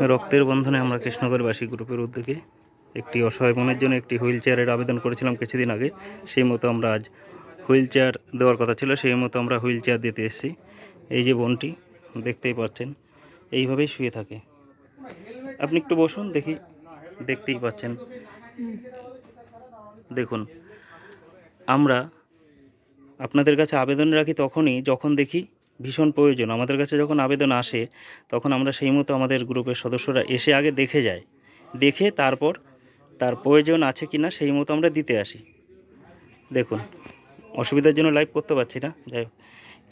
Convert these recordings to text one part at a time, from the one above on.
রক্তের বন্ধনে আমরা কৃষ্ণগড়বাসী গ্রুপের উদ্যোগে একটি অসহায় বোনের জন্য একটি হুইল চেয়ারের আবেদন করেছিলাম কিছুদিন আগে। সেই মতো আমরা আজ হুইল চেয়ার দেওয়ার কথা ছিল, সেই মতো আমরা হুইল চেয়ার দিতে এসেছি। এই যে বোনটি, দেখতেই পাচ্ছেন, এইভাবেই শুয়ে থাকে। আপনি একটু বসুন, দেখি, দেখতেই পাচ্ছেন। দেখুন, আমরা আপনাদের কাছে আবেদন রাখি তখনই যখন দেখি ভীষণ প্রয়োজন। আমাদের কাছে যখন আবেদন আসে তখন আমরা সেই মতো আমাদের গ্রুপের সদস্যরা এসে আগে দেখে যায়। দেখে তারপর তার প্রয়োজন আছে কি না সেই মতো আমরা দিতে আসি। দেখুন অসুবিধার জন্য লাইভ করতে পারছি না। যাই হোক।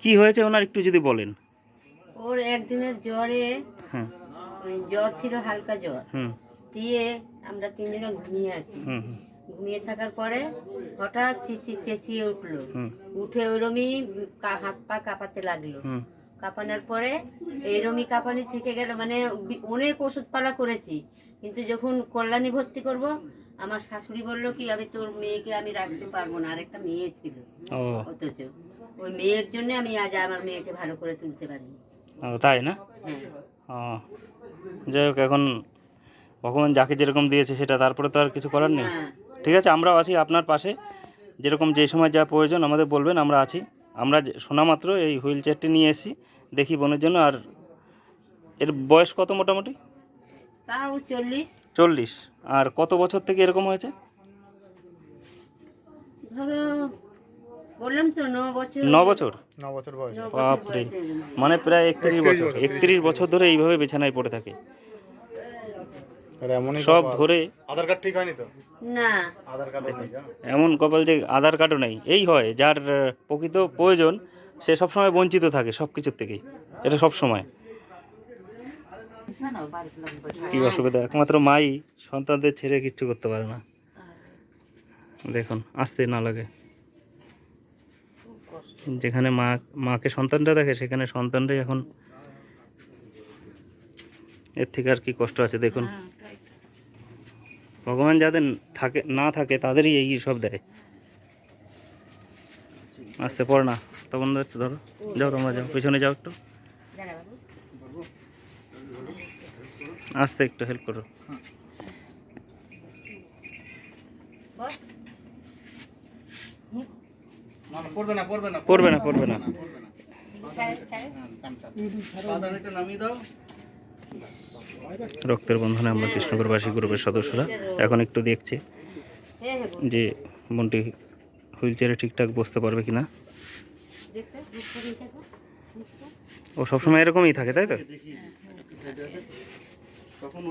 কী হয়েছে ওনার একটু যদি বলেন। ওর একদিনের জ্বরে ওই জ্বর ছিল হালকা জ্বর। হুম। দিয়ে আমরা তিনজনে ঘুমিয়ে আছি। ঘুমিয়ে থাকার পরে হঠাৎ চিচি চেঁচিয়ে উঠল। উঠে ওইরমই কা- হাত পা কাঁপাতে লাগল। কাঁপানোর পরে এইরমই কাঁপানি থেকে গেল মানে অনেক ওষুধপালা করেছি। কিন্তু যখন কল্যাণী ভর্তি করব আমার শাশুড়ি বলল কি আমি তোর মেয়েকে আমি রাখতে পারব না। আরেকটা মেয়ে ছিল। অথচ ওই মেয়ের জন্য আমি আজ আমার মেয়েকে ভালো করে তুলতে পারি তাই না? হ্যাঁ। যাই হোক এখন ভগবান যাকে যেরকম দিয়েছে সেটা তারপরে তো আর কিছু করার নেই? ঠিক আছে আমরাও আছি আপনার পাশে। যেরকম যে সময় যা প্রয়োজন আমাদের বলবেন আমরা আছি। আমরা যে- শোনা মাত্র এই হুইল চেয়ারটি নিয়ে এসেছি দেখি বোনের জন্য। আর এর বয়স কত মোটামুটি? তাও চল্লিশ। চল্লিশ। আর কত বছর থেকে এরকম হয়েছে? ধরো বললাম তো ন বছর। ন বছর? ন বছর বয়স। বাপরে। মানে প্রায় একত্রিশ বছর। একত্রিশ বছর ধরে এইভাবে বিছানায় পড়ে থাকে। সব ধরে আধার কার্ড ঠিক হয়নি তো? না। আধার কার্ড এমন কপাল যে আধার কার্ডও নেই। এই হয় যার প্রকৃত প্রয়োজন সে সবসময় বঞ্চিত থাকে সব কিছুর থেকেই। এটা সব সময় কি অসুবিধা? একমাত্র মাই সন্তানদের ছেড়ে কিচ্ছু করতে পারে না। দেখুন আসতে না লাগে। যেখানে মা মাকে সন্তানটা দেখে সেখানে সন্তানটাই এখন এর থেকে আর কি কষ্ট আছে দেখুন। ভগবান যাদের থাকে না থাকে তাদেরই এই সব দেয়। আসতে পড়ে না। তখন একটু ধরো। যাও তোমরা যাও। পিছনে যাও একটু। দাঁড়া আসতে একটু হেল্প করো। বস। না না। পড়বে না পড়বে না করবে না রক্তের বন্ধনে আমরা কৃষ্ণগড়বাসী গ্রুপের সদস্যরা এখন একটু দেখছি। যে বোনটি হুইল চেয়ারে ঠিকঠাক বসতে পারবে কিনা। ও সবসময় এরকমই থাকে, তাই তো